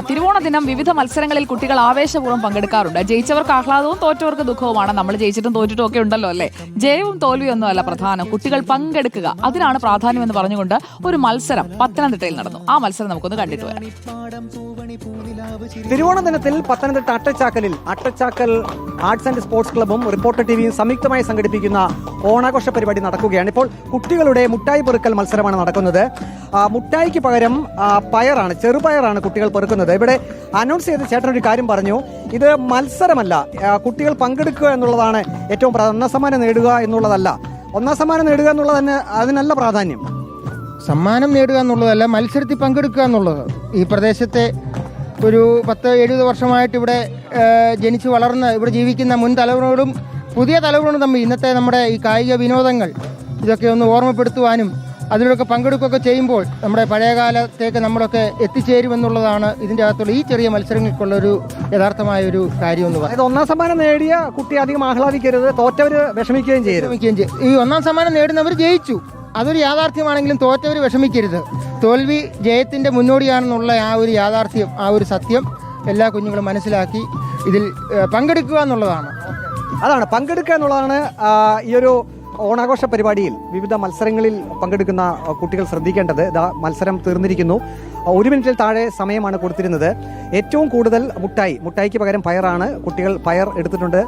തിരുവോണ ദിനം വിവിധ മത്സരങ്ങളിൽ കുട്ടികൾ ആവേശപൂർവം പങ്കെടുക്കാറുണ്ട്. ജയിച്ചവർക്ക് ആഹ്ലാദവും തോറ്റവർക്ക് ദുഃഖവുമാണ്. നമ്മൾ ജയിച്ചിട്ടും തോറ്റിട്ടും ഒക്കെ ഉണ്ടല്ലോ അല്ലേ? ജയവും തോൽവിയും ഒന്നും അല്ല പ്രധാനം. കുട്ടികൾ പങ്കെടുക്കുക അതിനാണ് പ്രാധാന്യം എന്ന് പറഞ്ഞുകൊണ്ട് ഒരു മത്സരം പത്തനംതിട്ടയിൽ നടന്നു. ആ മത്സരം നമുക്കൊന്ന് കണ്ടിട്ട് വരാം. തിരുവോണ ദിനത്തിൽ പത്തനംതിട്ട അട്ടച്ചാക്കലിൽ അട്ടച്ചാക്കൽ ആർട്സ് ആൻഡ് സ്പോർട്സ് ക്ലബ്ബും റിപ്പോർട്ടർ ടിവിയും സംയുക്തമായി സംഘടിപ്പിക്കുന്ന ഓണാഘോഷ പരിപാടി നടക്കുകയാണ്. ഇപ്പോൾ കുട്ടികളുടെ മുട്ടായി പെറുക്കൽ മത്സരമാണ് നടക്കുന്നത്. മുട്ടായിക്ക് പകരം പയറാണ് ചെറുപയറാണ് കുട്ടികൾ പെറുക്കുന്നത്. ഇവിടെ അനൗൺസ് ചെയ്ത ചേട്ടൻ ഒരു കാര്യം പറഞ്ഞു. ഇത് മത്സരമല്ല. കുട്ടികൾ പങ്കെടുക്കുക എന്നുള്ളതാണ് ഏറ്റവും പ്രാ- ഒന്നാം സമ്മാനം നേടുക എന്നുള്ളതല്ല. ഒന്നാം സമ്മാനം നേടുക എന്നുള്ളത് തന്നെ അതിനല്ല പ്രാധാന്യം. സമ്മാനം നേടുക എന്നുള്ളതല്ല മത്സരത്തിൽ പങ്കെടുക്കുക എന്നുള്ളത്. ഈ പ്രദേശത്തെ ഒരു പത്ത് എഴുപത് വർഷമായിട്ട് ഇവിടെ ജനിച്ച് വളർന്ന് ഇവിടെ ജീവിക്കുന്ന മുൻ തലമുറകളും പുതിയ തലമുറകൾ തമ്മിൽ ഇന്നത്തെ നമ്മുടെ ഈ കായിക വിനോദങ്ങൾ ഇതൊക്കെ ഒന്ന് ഓർമ്മപ്പെടുത്തുവാനും അതിലൊക്കെ പങ്കെടുക്കുകയൊക്കെ ചെയ്യുമ്പോൾ നമ്മുടെ പഴയകാലത്തേക്ക് നമ്മളൊക്കെ എത്തിച്ചേരുമെന്നുള്ളതാണ് ഇതിന്റെ അകത്തുള്ള ഈ ചെറിയ മത്സരങ്ങൾക്കുള്ള ഒരു യഥാർത്ഥമായ ഒരു കാര്യം എന്ന് പറയുന്നത് ഒന്നാം സമ്മാനം നേടിയ കുട്ടി അധികം ആഹ്ലാദിക്കരുത് തോറ്റവർ വിഷമിക്കുകയും ചെയ്യരുത്. വിഷമിക്കുകയും ചെയ്യും. ഈ ഒന്നാം സമ്മാനം നേടുന്നവർ ജയിച്ചു. അതൊരു യാഥാർത്ഥ്യമാണെങ്കിലും തോറ്റവർ വിഷമിക്കരുത്. തോൽവി ജയത്തിന്റെ മുന്നോടിയാണെന്നുള്ള ആ ഒരു യാഥാർത്ഥ്യം ആ ഒരു സത്യം എല്ലാ കുഞ്ഞുങ്ങളും മനസ്സിലാക്കി ഇതിൽ പങ്കെടുക്കുക എന്നുള്ളതാണ്. അതാണ് പങ്കെടുക്കുക എന്നുള്ളതാണ് ഈ ഒരു ഓണാഘോഷ പരിപാടിയിൽ വിവിധ മത്സരങ്ങളിൽ പങ്കെടുക്കുന്ന കുട്ടികൾ ശ്രദ്ധിക്കേണ്ടത്. മത്സരം തീർന്നിരിക്കുന്നു. ഒരു മിനിറ്റിൽ താഴെ സമയമാണ് കൊടുത്തിരുന്നത്. ഏറ്റവും കൂടുതൽ മുട്ടായി മുട്ടായിക്ക് പകരം പയറാണ് കുട്ടികൾ പയർ എടുത്തിട്ടുണ്ട്.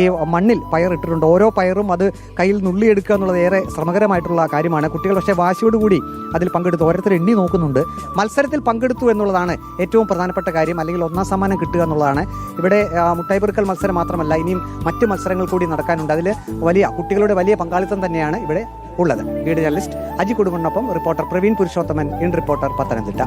ഈ മണ്ണിൽ പയർ ഇട്ടിട്ടുണ്ട്. ഓരോ പയറും അത് കയ്യിൽ നുള്ളിയെടുക്കുക എന്നുള്ളത് ഏറെ ശ്രമകരമായിട്ടുള്ള കാര്യമാണ്. കുട്ടികൾ പക്ഷേ വാശിയോടുകൂടി അതിൽ പങ്കെടുത്തു ഓരോരുത്തർ എണ്ണി നോക്കുന്നുണ്ട്. മത്സരത്തിൽ പങ്കെടുത്തു എന്നുള്ളതാണ് ഏറ്റവും പ്രധാനപ്പെട്ട കാര്യം. അല്ലെങ്കിൽ ഒന്നാം സമ്മാനം കിട്ടുക എന്നുള്ളതാണ്. ഇവിടെ മുട്ടായി പെറുക്കൽ മത്സരം മാത്രമല്ല ഇനിയും മറ്റ് മത്സരങ്ങൾ കൂടി നടക്കാനുണ്ട്. അതിൽ വലിയ കുട്ടികളുടെ വലിയ പങ്കാളിത്തം തന്നെയാണ് ഇവിടെ ഉള്ളത് video journalist Aji കുടുംബനൊപ്പം reporter Praveen Purushothaman in reporter Pathanamthitta